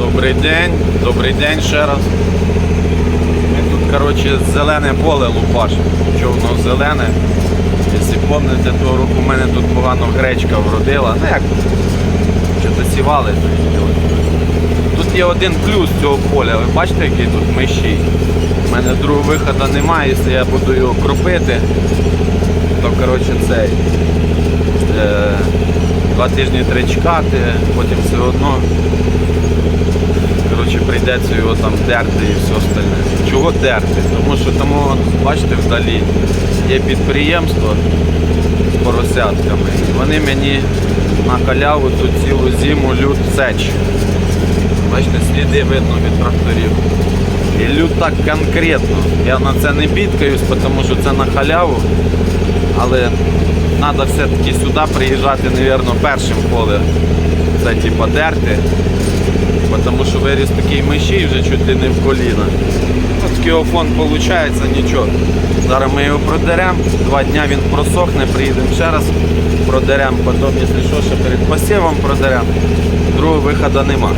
Добрий день, добрий день ще раз. Ми тут, коротше, зелене поле лупашимо. Чого воно зелене? Якщо пам'ятаєте, того року в мене тут погано гречка вродила. Ну як, що-то сівали. то. Тут є один плюс цього поля. Ви бачите, який тут миші? У мене другого виходу немає, якщо я буду його кропити, то коротше цей. Е, два тижні треба чекати, потім все одно коротше, прийдеться його там дерти і все остальне. Чого дерти? Тому що тому, бачите, вдалі є підприємство з поросятками. І вони мені на халяву тут цілу зиму люд сеч. Бачите, сліди видно від тракторів. І люд так конкретно. Я на це не бідкаюсь, тому що це на халяву. Але треба все-таки сюди приїжджати, мабуть, першим поле. Це типа дерти. Тому що виріс такий мишій вже чуть ли не в коліна. Ну, такий офон виходить, нічого. Зараз ми його продеремо, два дня він просохне, приїдемо ще раз продеремо, потім, якщо що, ще перед посівом продеремо. Другого виходу нема.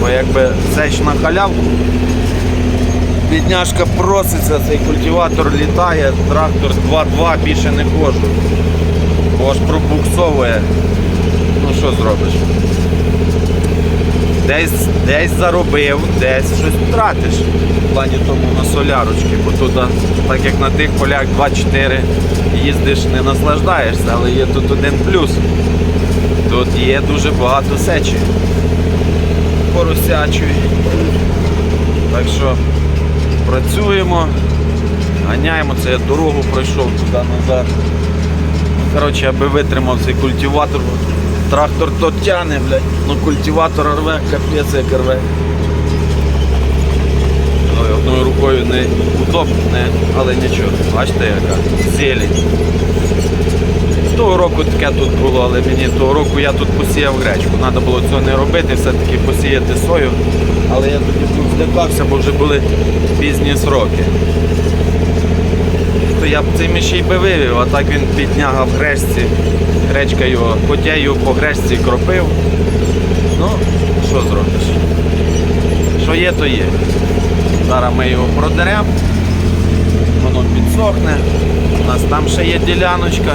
Бо якби сеч на халявку, бідняшка проситься, цей культиватор літає, трактор 2-2 більше не ходжу. Бо аж пробуксовує. Ну що зробиш? Десь, десь заробив, десь щось втратиш в плані тому на солярочки, бо тут, так як на тих полях 2-4 їздиш, не наслаждаєшся, але є тут один плюс. Тут є дуже багато сечі поросячої. Так що працюємо, ганяємо, це я дорогу пройшов туди назад. Коротше, аби витримав цей культиватор. Трактор то тяне, блядь, ну культиватор рве, капець як рве. Ой, Одною рукою не удобно, не, але нічого. Бачите яка? Зелень. Того року таке тут було, але мені того року я тут посіяв гречку. Треба було цього не робити, все-таки посіяти сою. Але я тоді злякався, бо вже були пізні сроки. То я б цей мішій би вивів, а так він підняга в гречці. Гречка його, його по гречці кропив. Ну, що зробиш? Що є, то є. Зараз ми його продеремо, воно підсохне. У нас там ще є діляночка.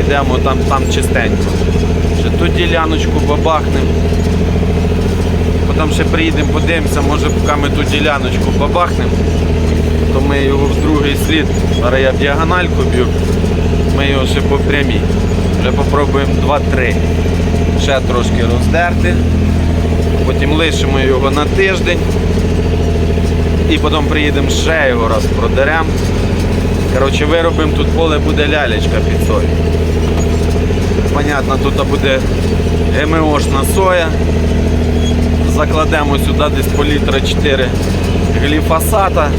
Ідемо там, там чистенько. Ще ту діляночку бабахнемо. Потім ще приїдемо, подивимося, може поки ми ту діляночку бабахнемо, то ми його в другий слід. Зараз я діагональку б'ю, ми його ще по прямій. Вже попробуємо 2-3. Ще трошки роздерти. Потім лишимо його на тиждень. І потім приїдемо ще його раз продеремо. Коротше, виробимо тут поле буде лялечка під сою. Понятно, тут буде ГМОшна соя. Закладемо сюди десь по літра 4 гліфосата.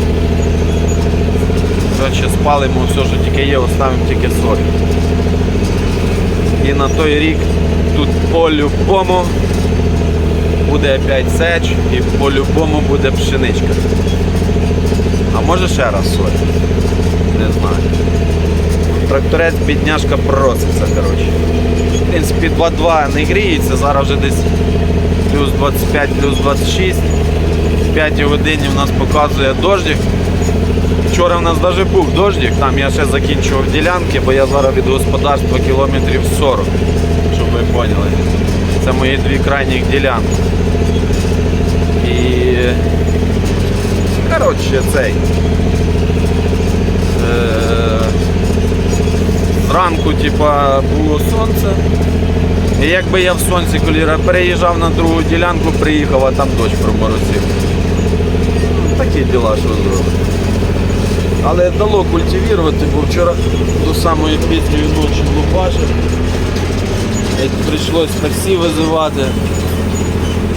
Коротше, спалимо все, що тільки є, оставимо тільки сою. І на той рік тут по-любому буде опять сеч і по-любому буде пшеничка. А може ще раз соя? Не знаю. Тракторець бідняшка проситься, коротше. В принципі, 2-2 не гріється, зараз вже десь плюс 25, плюс 26. В 5 годині в нас показує дождик. Вчора в нас навіть був дождик, там я ще закінчував ділянки, бо я зараз від господарства кілометрів 40, щоб ви поняли. Це мої дві крайніх ділянки. І коротше цей. Е, Зранку типа, було сонце. І якби я в сонці, коли я переїжджав на другу ділянку, приїхав, а там дощ проморосив. Такі діла, що зробити. Але дало культивувати, бо вчора до самої пізньої ночі лупашив. Прийшлось таксі визивати,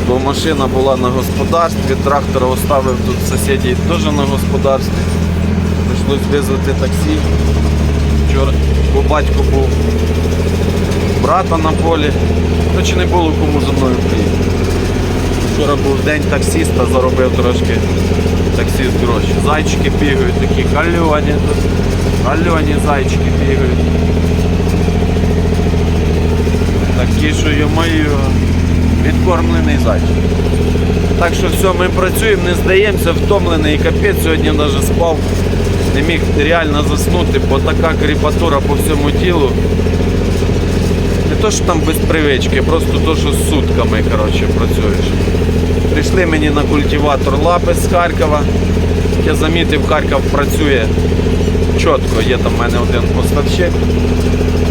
бо машина була на господарстві, трактор оставив тут сусідів теж на господарстві. Прийшлось визвати таксі. Вчора, бо батько був брата на полі, то чи не було кому за мною приїхати. Вчора був день таксіста, заробив трошки таксіст гроші. Зайчики бігають, такі хальоні тут. Хальоні зайчики бігають. Такі, що йо-моє, Відкормлений зайчик. Так що все, ми працюємо, не здаємося, втомлений капець. Сьогодні навіть спав, не міг реально заснути, бо така кріпатура по всьому тілу. Не то, що там без привички, просто то, що з сутками коротше, працюєш. Прийшли мені на культиватор лапи з Харкова. Я замітив, Харків працює чітко. Є там в мене один поставщик.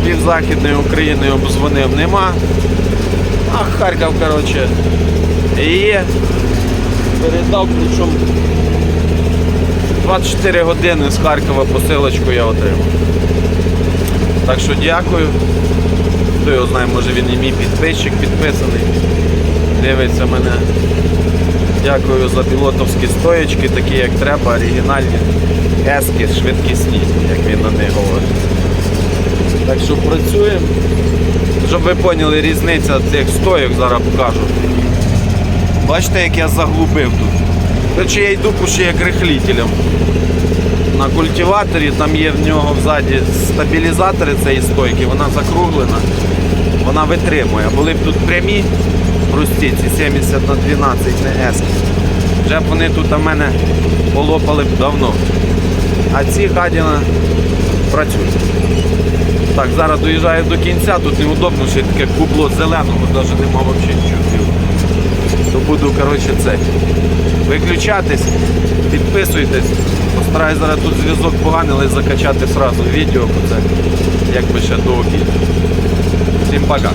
Пів Західної України обзвонив нема. А Харків, коротше, є. Передав, причому 24 години з Харкова посилочку я отримав. Так що дякую. Хто його знає, може він і мій підписчик підписаний. Дивиться мене. Дякую за пілотовські стоєчки, такі як треба, оригінальні, ески, швидкісні, як він на них говорить. Так що працюємо. Щоб ви поняли різниця цих стоїк, зараз покажу. Бачите, як я заглубив тут. Короче, я йду ще як рихлітелем. На культиваторі там є в нього взаді стабілізатори цієї стойки, вона закруглена, вона витримує. Були б тут прямі прості, ці 70 на 12 не S. Вже б вони тут у мене полопали б давно. А ці гадіна працюють. Так, зараз доїжджаю до кінця, тут неудобно, що таке кубло зеленого, навіть нема взагалі нічого. То буду, коротше, це. Виключатись, підписуйтесь. Постараюсь зараз тут зв'язок поганий, але закачати сразу відео, бо це якби ще до обіду. Всім пока.